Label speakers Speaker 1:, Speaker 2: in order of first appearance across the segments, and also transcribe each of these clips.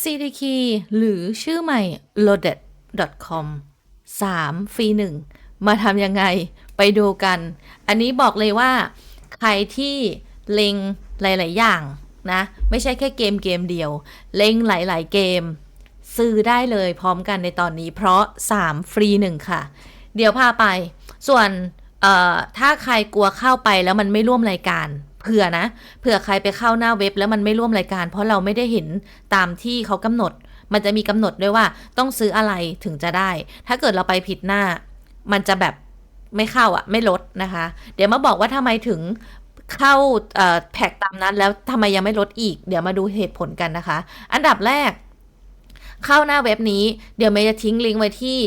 Speaker 1: CDK หรือชื่อใหม่ loaded.com 3ฟรี1 มาทำยังไงไปดูกัน อันนี้บอกเลยว่า ใครที่เล็งหลาย ๆ อย่างนะ ไม่ใช่แค่เกมเกมเดียว เล็งหลาย ๆ เกม ซื้อได้เลยพร้อมกันในตอนนี้ เพราะ 3 ฟรี 1 ค่ะ เดี๋ยวพาไป ส่วนถ้าใครกลัวเข้าไปแล้วมันไม่ร่วมรายการ เผื่อนะ เผื่อใครไปเข้าหน้าเว็บแล้วมันไม่ร่วมรายการ เพราะเราไม่ได้เห็นตามที่เขากำหนด มันจะมีกำหนดด้วยว่าต้องซื้ออะไรถึงจะได้ ถ้าเกิดเราไปผิดหน้า มันจะแบบไม่เข้าอะไม่ลดนะคะ เดี๋ยวมาบอกว่าทำไมถึงเข้าเอ่อแพ็กตามนั้นแล้วทำไมยังไม่ลดอีก เดี๋ยวมาดูเหตุผลกันนะคะ อันดับแรก เข้าหน้าเว็บนี้ เดี๋ยวเมย์จะทิ้งลิงก์ไว้ที่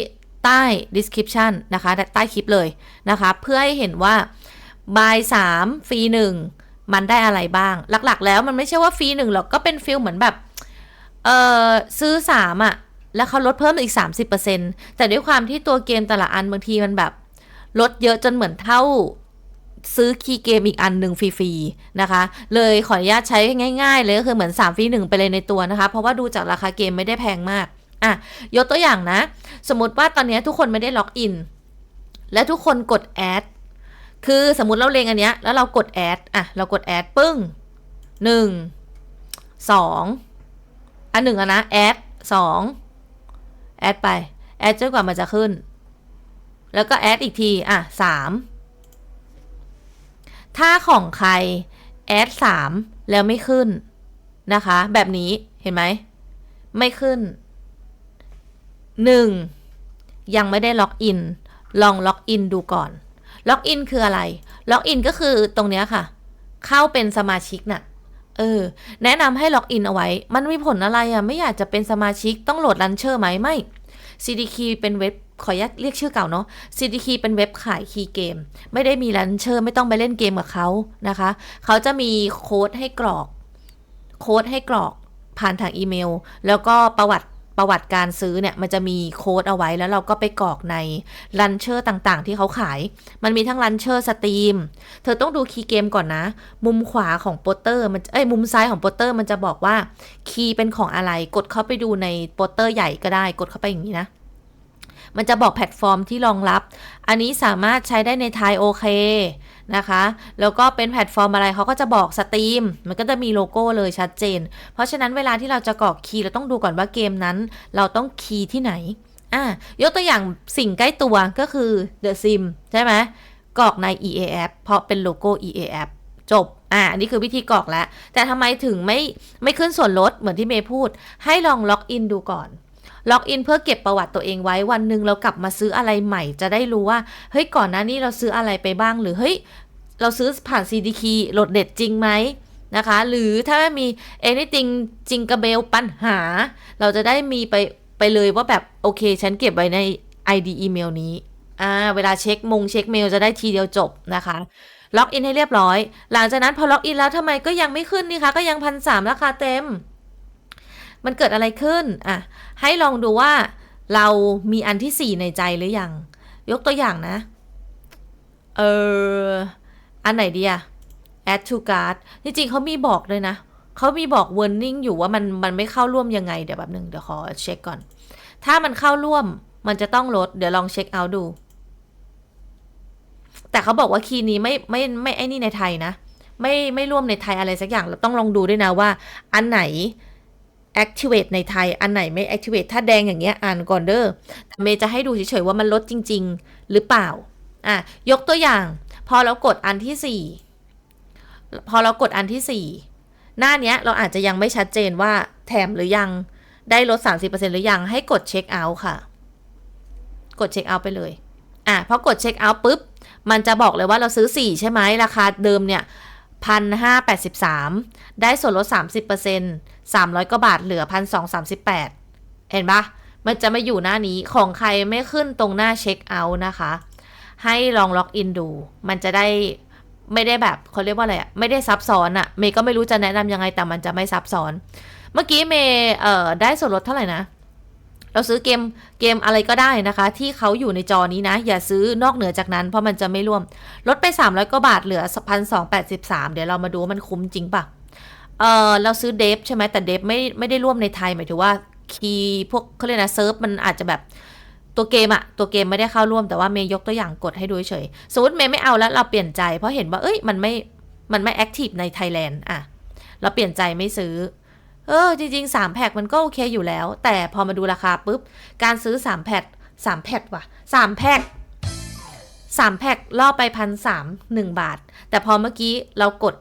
Speaker 1: ใต้ description นะคะ ใต้คลิปเลยนะคะ เพื่อให้เห็นว่าบาย3ฟรี1 มันได้อะไรบ้าง หลักๆ แล้วมันไม่ใช่ว่าฟรีหนึ่งหรอกก็เป็นฟิลเหมือนแบบ เออซื้อ3อะแล้วเขาลดเพิ่มอีก 30%แต่ด้วยความที่ตัวเกมแต่ละอันบางทีมันแบบ ลดเยอะจนเหมือนเท่าซื้อคีย์เกมอีกอันหนึ่งฟรีๆนะคะ เลยขออนุญาตใช้ง่ายๆเลยก็คือเหมือน3ฟรี1ไปเลยในตัวนะคะ เพราะว่าดูจากราคาเกมไม่ได้แพงมาก อะ ยกตัวอย่างนะ สมมติว่าตอนนี้ทุกคนไม่ได้ล็อกอิน และทุกคนกดแอด คือสมมติเราเลงอันเนี้ยแล้วเรากดแอดอะเรากดแอดปึ้งหนึ่งสองอันหนึ่งอะนะแอดสองแอดไปแอดจนกว่ามันจะขึ้น แล้วก็แอดอีกทีอะสามถ้าของใครแอดสามแล้วไม่ขึ้นนะคะ แบบนี้เห็นไหม ไม่ขึ้นหนึ่งยังไม่ได้ล็อกอิน ลองล็อกอินดูก่อน ล็อกอินคืออะไร ล็อกอินก็คือตรงเนี้ยค่ะ เข้าเป็นสมาชิกน่ะ เออ แนะนำให้ล็อกอินเอาไว้ มันมีผลอะไรอะ ไม่อยากจะเป็นสมาชิกต้องโหลดลันเชอร์ไหมไม่ CDK เป็นเว็บขออนุญาตเรียกชื่อเก่าเนาะ CDK เป็นเว็บขายคีย์เกม ไม่ได้มีลันเชอร์ไม่ต้องไปเล่นเกมกับเขานะคะ เขาจะมีโค้ดให้กรอก โค้ดให้กรอกผ่านทางอีเมล แล้วก็ประวัติ ประวัติการซื้อเนี่ยมันจะมีโค้ดเอาไว้แล้วเราก็ไปกรอกในลันเชอร์ต่างๆ ที่เขาขาย มันมีทั้งลันเชอร์สตรีม เธอต้องดูคีย์เกมก่อนนะ มุมขวาของโปสเตอร์มันเอ้ยมุมซ้ายของโปสเตอร์มันจะบอกว่าคีย์เป็นของอะไรกดเข้าไปดูในโปสเตอร์ใหญ่ก็ได้กดเข้าไปอย่างนี้นะ มันจะบอกแพลตฟอร์มที่รองรับ อันนี้สามารถใช้ได้ในไทยโอเคนะคะ แล้วก็เป็นแพลตฟอร์มอะไรเขาก็จะบอกสตรีม มันก็จะมีโลโก้เลยชัดเจน เพราะฉะนั้นเวลาที่เราจะกรอกคีย์เราต้องดูก่อนว่าเกมนั้น เราต้องคีย์ที่ไหนอะยกตัวอย่างสิ่งใกล้ตัวก็คือ The Sim ใช่ไหมกรอกใน EA App เพราะเป็นโลโก้ EA App จบ อะอันนี้คือวิธีกรอกแล้ว แต่ทำไมถึงไม่ไม่ขึ้นส่วนลดเหมือนที่เมย์พูด ให้ลองล็อกอินดูก่อน ล็อกอินเพื่อเก็บประวัติตัวเองไว้วันหนึ่งเรากลับมาซื้ออะไรใหม่จะได้รู้ว่าเฮ้ยก่อนหน้านี้เราซื้ออะไรไปบ้างหรือเฮ้ยเราซื้อผ่าน CDK โหลดเด็ดจริงไหมนะคะ หรือถ้าม่มี anything จริงกระเบลปัญหา เราจะได้มีไปไปเลยว่าแบบโอเค ฉันเก็บไว้ใน ID อีเมลนี้อ่าเวลาเช็คมงเช็คเมลจะได้ทีเดียวจบนะคะล็อกอินให้เรียบร้อย หลังจากนั้นพอล็อกอินแล้วทำไมก็ยังไม่ขึ้นนี่คะก็ยังพันสามราคาเต็ม มันเกิดอะไรขึ้นอะให้ลองดูว่าเรามีอันที่สี่ในใจหรือยังยกตัวอย่างนะ เอออันไหนดีอะ add to cart จริงๆเขามีบอกเลยนะเขามีบอก warning อยู่ว่ามันมันไม่เข้าร่วมยังไงเดี๋ยวแบบหนึ่งเดี๋ยวขอเช็คก่อน ถ้ามันเข้าร่วมมันจะต้องลด เดี๋ยวลองเช็คเอาดู แต่เขาบอกว่าคีย์นี้ไม่ไม่ไม่ไอ้นี่ในไทยนะ ไม่ไม่ร่วมในไทยอะไรสักอย่างเราต้องลองดูด้วยนะว่า อันไหน activate ในไทย อันไหนไม่ activate ถ้าแดงอย่างเงี้ยอ่านก่อนเด้อเมย์จะให้ดูเฉยๆว่ามันลดจริง ๆ หรือเปล่า อะ ยกตัวอย่าง พอเรากดอันที่สี่พอเรากดอันที่สี่หน้าเนี้ยเราอาจจะยังไม่ชัดเจนว่าแถมหรือยังได้ลด 30%หรือยังให้กดเช็คเอาท์ค่ะ กดเช็คเอาท์ไปเลย อะพอกดเช็คเอาท์ปุ๊บ มันจะบอกเลยว่าเราซื้อ 4 ใช่ไหมราคาเดิมเนี่ย พันห้าแปดสิบสามได้ส่วนลด 30% 300 กว่าบาทเหลือพันสองสามสิบแปดเห็นปะมันจะไม่อยู่หน้านี้ของใครไม่ขึ้นตรงหน้าเช็คเอาท์นะคะ ให้ลองล็อกอินดู มันจะได้ไม่ได้แบบเขาเรียกว่าอะไรอะไม่ได้ซับซ้อนอะเมย์ก็ไม่รู้จะแนะนำยังไงแต่มันจะไม่ซับซ้อน เมื่อกี้เมย์ได้ส่วนลดเท่าไหร่นะ เราซื้อเกมเกมอะไรก็ได้นะคะ ที่เขาอยู่ในจอนี้นะ อย่าซื้อนอกเหนือจากนั้นเพราะมันจะไม่ร่วม ลดไป 300กว่าบาทเหลือ 1,283 เดี๋ยวเรามาดูว่ามันคุ้มจริงปะเออเราซื้อเดฟใช่ไหมแต่เดฟไม่ไม่ได้ร่วมในไทยหมายถึงว่าคีย์พวกเขาเรียกนะเซิร์ฟมันอาจจะแบบตัวเกมอะตัวเกมไม่ได้เข้าร่วมแต่ว่าเมย์ยกตัวอย่างกดให้ดูเฉยสมมติเมย์ไม่เอาแล้วเราเปลี่ยนใจเพราะเห็นว่าเอ้ยมันไม่มันไม่แอคทีฟในไทยแลนด์อะเราเปลี่ยนใจไม่ซื้อ เออ จริงๆ 3 แพ็คมันก็โอเคอยู่แล้ว แต่พอมาดูราคาปุ๊บ การซื้อ 3 แพ็ค3แพ็คว่ะ 3 แพ็ค3แพ็คล่อไปพันสามหนึ่งบาท แต่พอเมื่อกี้เรากด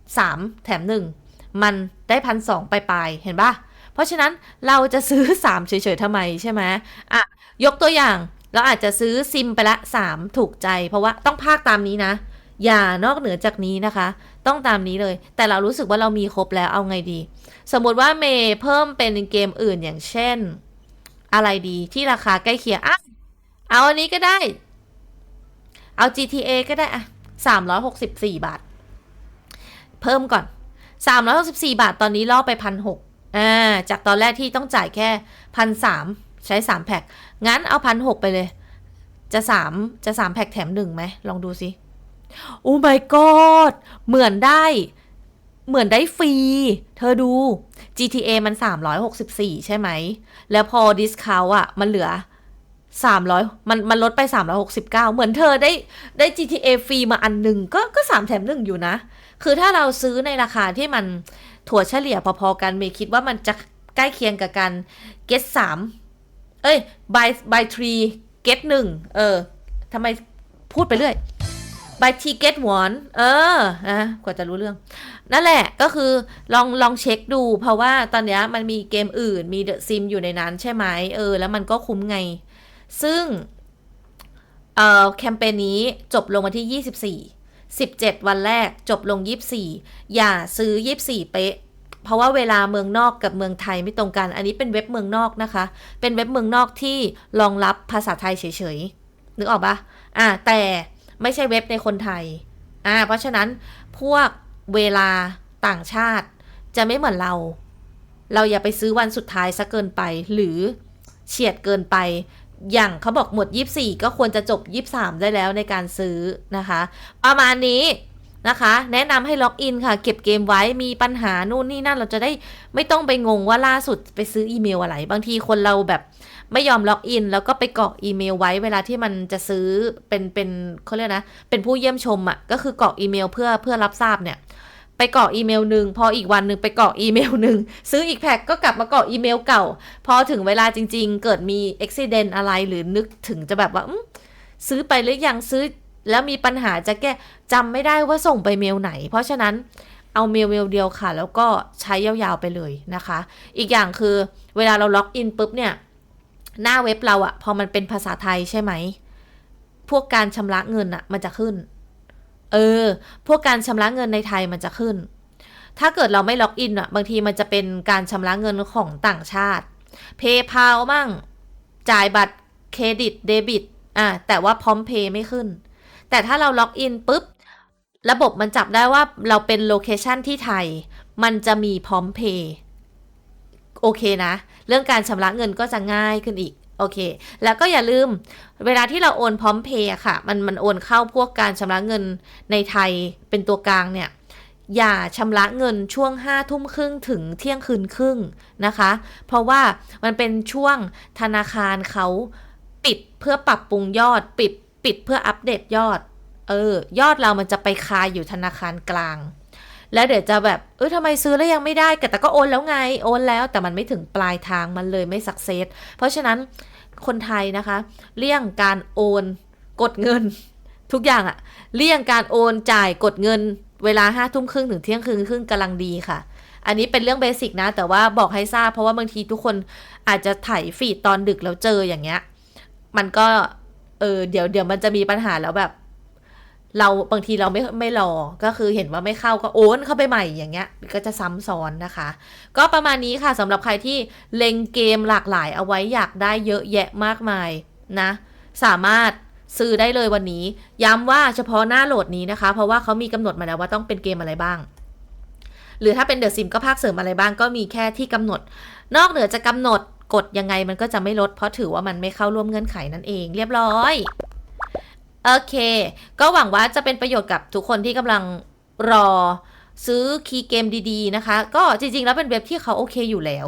Speaker 1: 3 แถม 1 มันได้พันสองไปลายเห็นปะเพราะฉะนั้นเราจะซื้อ 3 เฉยๆทำไมใช่ไหมอะ ยกตัวอย่างเราอาจจะซื้อซิมไปละ 3 ถูกใจ เพราะว่าต้องภาคตามนี้นะ อย่านอกเหนือจากนี้นะคะ ต้องตามนี้เลย แต่เรารู้สึกว่าเรามีครบแล้วเอาไงดี สมมติว่าเมย์เพิ่มเป็นเกมอื่นอย่างเช่น อะไรดีที่ราคาใกล้เคียงอะเอาอันนี้ก็ได้ เอา GTA ก็ได้อะ364บาท เพิ่มก่อน364บาทตอนนี้ล่อไปพันหกอ่าจากตอนแรกที่ต้องจ่ายแค่พันสามใช้3แพ็คงั้นเอาพันหกไปเลย จะ3จะ3แพ็คแถมหนึ่งไหมลองดูสิ โอ้ my god เหมือนได้ เหมือนได้ฟรี เธอดู GTA มัน 364 ใช่ไหม แล้วพอดิสคาวอะ มันเหลือ 300 มันมันลดไป 369 เหมือนเธอได้ได้ GTA ฟรีมาอันหนึ่งก็ก็ 3 แถมหนึ่งอยู่นะ คือถ้าเราซื้อในราคาที่มันถั่วเฉลี่ยพอๆกันเมย์คิดว่ามันจะใกล้เคียงกับการ get 3เอ้ย buy buy 3 get 1เออทำไมพูดไปเรื่อย by t get one เออนะกว่าจะรู้เรื่อง นั่นแหละก็คือลองลองเช็คดู เพราะว่าตอนเนี้ยมันมีเกมอื่นมีเดอะซิมอยู่ในนั้นใช่ไหมเออ แล้วมันก็คุ้มไง ซึ่งเอ่อแคมเปญนี้จบลงวันที่ 24 17 วันแรกจบลง 24 อย่าซื้อ 24 เป๊ะ เพราะว่าเวลาเมืองนอกกับเมืองไทยไม่ตรงกัน อันนี้เป็นเว็บเมืองนอกนะคะ เป็นเว็บเมืองนอกที่รองรับภาษาไทยเฉยๆ นึกออกปะอ่าแต่ ไม่ใช่เว็บในคนไทย อ่า เพราะฉะนั้นพวกเวลาต่างชาติจะไม่เหมือนเรา เราอย่าไปซื้อวันสุดท้ายซะเกินไป หรือเฉียดเกินไป อย่างเขาบอกหมด 24 ก็ควรจะจบ 23 ได้แล้วในการซื้อนะคะ ประมาณนี้นะคะ แนะนำให้ล็อกอินค่ะ เก็บเกมไว้มีปัญหานู่นนี่นั่นเราจะได้ไม่ต้องไปงงว่าล่าสุดไปซื้ออีเมลอะไร บางทีคนเราแบบ ไม่ยอมล็อกอิน แล้วก็ไปกรอกอีเมลไว้เวลาที่มันจะซื้อเป็นเป็นเขาเรียกนะ เป็นผู้เยี่ยมชมอะ่ะก็คือกรอกอีเมลเพื่อเพื่อรับทราบเนี่ย ไปกรอกอีเมลหนึ่งพออีกวันหนึ่งไปกรอกอีเมลหนึ่งซื้ออีกแพ็กก็กลับมากรอกอีเมลเก่า พอถึงเวลาจริง ๆ เกิดมีอุบิเหตุอะไรหรือนึกถึงจะแบบว่าซื้อไปหรือยังซื้อแล้วมีปัญหาจะแก้จำไม่ได้ว่าส่งไปเมลไหน เพราะฉะนั้นเอาเมลเมลเดียวค่ะ แล้วก็ใช้ยาวๆไปเลยนะคะ อีกอย่างคือเวลาเราล็อกอินปุ๊บเนี่ย หน้าเว็บเราอะพอมันเป็นภาษาไทยใช่ไหม พวกการชำระเงินอะมันจะขึ้น เออ พวกการชำระเงินในไทยมันจะขึ้น ถ้าเกิดเราไม่ล็อกอินอะบางทีมันจะเป็นการชำระเงินของต่างชาติ PayPal มั่ง จ่ายบัตรเครดิตเดบิต อะแต่ว่าพร้อมเพย์ไม่ขึ้น แต่ถ้าเราล็อกอินปุ๊บ ระบบมันจับได้ว่าเราเป็นโลเคชันที่ไทย มันจะมีพร้อมเพย์ โอเคนะ เรื่องการชำระเงินก็จะง่ายขึ้นอีกโอเค แล้วก็อย่าลืม เวลาที่เราโอนพร้อมเพย์อะค่ะ มันมันโอนเข้าพวกการชำระเงินในไทยเป็นตัวกลางเนี่ยอย่าชำระเงินช่วง5้าทุ่มครึ่งถึงเที่ยงคืนครึ่งนะคะ เพราะว่ามันเป็นช่วงธนาคารเขาปิดเพื่อปรับปรุงยอด ปิดปิดเพื่ออัปเดตยอด เออ ยอดเรามันจะไปคายอยู่ธนาคารกลาง แล้วเดี๋ยวจะแบบเออทำไมซื้อแล้วยังไม่ได้แต่ก็โอนแล้วไงโอนแล้ว แต่มันไม่ถึงปลายทางมันเลยไม่สักเซสเพราะฉะนั้นคนไทยนะคะ เลี่ยงการโอนกดเงิน ทุกอย่างอะเลี่ยงการโอนจ่ายกดเงิน เวลาห้าทุ่มครึ่งถึงเที่ยงคืนครึ่งกำลังดีค่ะ อันนี้เป็นเรื่องเบสิกนะ แต่ว่าบอกให้ทราบเพราะว่าบางทีทุกคนอาจจะถ่ายฟีดตอนดึกแล้วเจออย่างเงี้ย มันก็เออเดี๋ยวเดี๋ยวมันจะมีปัญหาแล้วแบบ เราบางทีเราไม่ไม่รอ ก็คือเห็นว่าไม่เข้าก็โอนเข้าไปใหม่อย่างเงี้ย ก็จะซ้ำซ้อนนะคะ ก็ประมาณนี้ค่ะสำหรับใครที่เล็งเกมหลากหลายเอาไว้อยากได้เยอะแยะมากมายนะ สามารถซื้อได้เลยวันนี้ ย้ำว่าเฉพาะหน้าโหลดนี้นะคะ เพราะว่าเขามีกำหนดมาแล้วว่าต้องเป็นเกมอะไรบ้าง หรือถ้าเป็นเดอะซิมก็ภาคเสริมอะไรบ้างก็มีแค่ที่กำหนด นอกเหนือจะกำหนดกดยังไงมันก็จะไม่ลด เพราะถือว่ามันไม่เข้าร่วมเงื่อนไขนั่นเอง เรียบร้อย โอเค ก็หวังว่าจะเป็นประโยชน์กับทุกคนที่กำลังรอซื้อคีย์เกมดีๆนะคะ ก็จริงๆ แล้วเป็นเว็บที่เขาโอเคอยู่แล้ว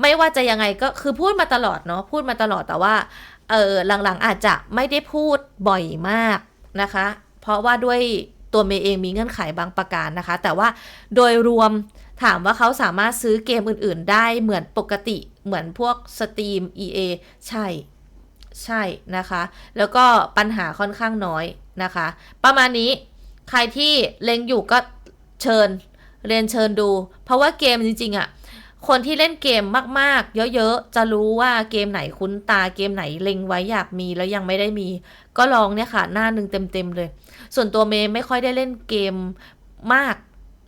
Speaker 1: ไม่ว่าจะยังไงก็คือพูดมาตลอดเนาะพูดมาตลอดแต่ว่าเออหลังๆอาจจะไม่ได้พูดบ่อยมากนะคะ เพราะว่าด้วยตัวเมย์เองมีเงื่อนไขบางประการนะคะ แต่ว่าโดยรวมถามว่าเขาสามารถซื้อเกมอื่นๆ ได้เหมือนปกติเหมือนพวก Steam EA ใช่ ใช่นะคะ แล้วก็ปัญหาค่อนข้างน้อยนะคะ ประมาณนี้ใครที่เล็งอยู่ก็เชิญเรียนเชิญดู เพราะว่าเกมจริงๆอะ่ะคนที่เล่นเกมมากๆ เยอะๆ จะรู้ว่าเกมไหนคุ้นตาเกมไหนเล็งไว้อยากมีแล้วยังไม่ได้มี ก็ลองเนี่ยค่ะ หน้าหนึ่งเต็มๆเลย ส่วนตัวเมย์ไม่ค่อยได้เล่นเกมมาก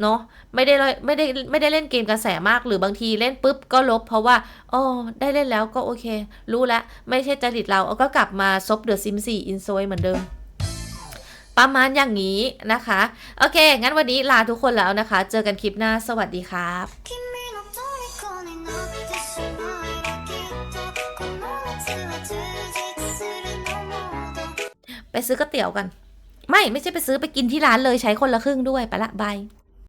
Speaker 1: เนาะไม่ได้ไม่ได้ไม่ได้เล่นเกมกระแสมากหรือบางทีเล่นปุ๊บก็ลบ เพราะว่าอ๋อได้เล่นแล้วก็โอเค รู้ละไม่ใช่จริตเราเอาก็กลับมาซบเดอะซิมสี่อินโซยเหมือนเดิม ประมาณอย่างนี้นะคะ โอเค งั้นวันนี้ลาทุกคนแล้วนะคะ เจอกันคลิปหน้าสวัสดีครับไปซื้อก๋วยเตี๋ยวกัน ไม่ไม่ใช่ไปซื้อไปกินที่ร้านเลยใช้คนละครึ่งด้วยไปละบาย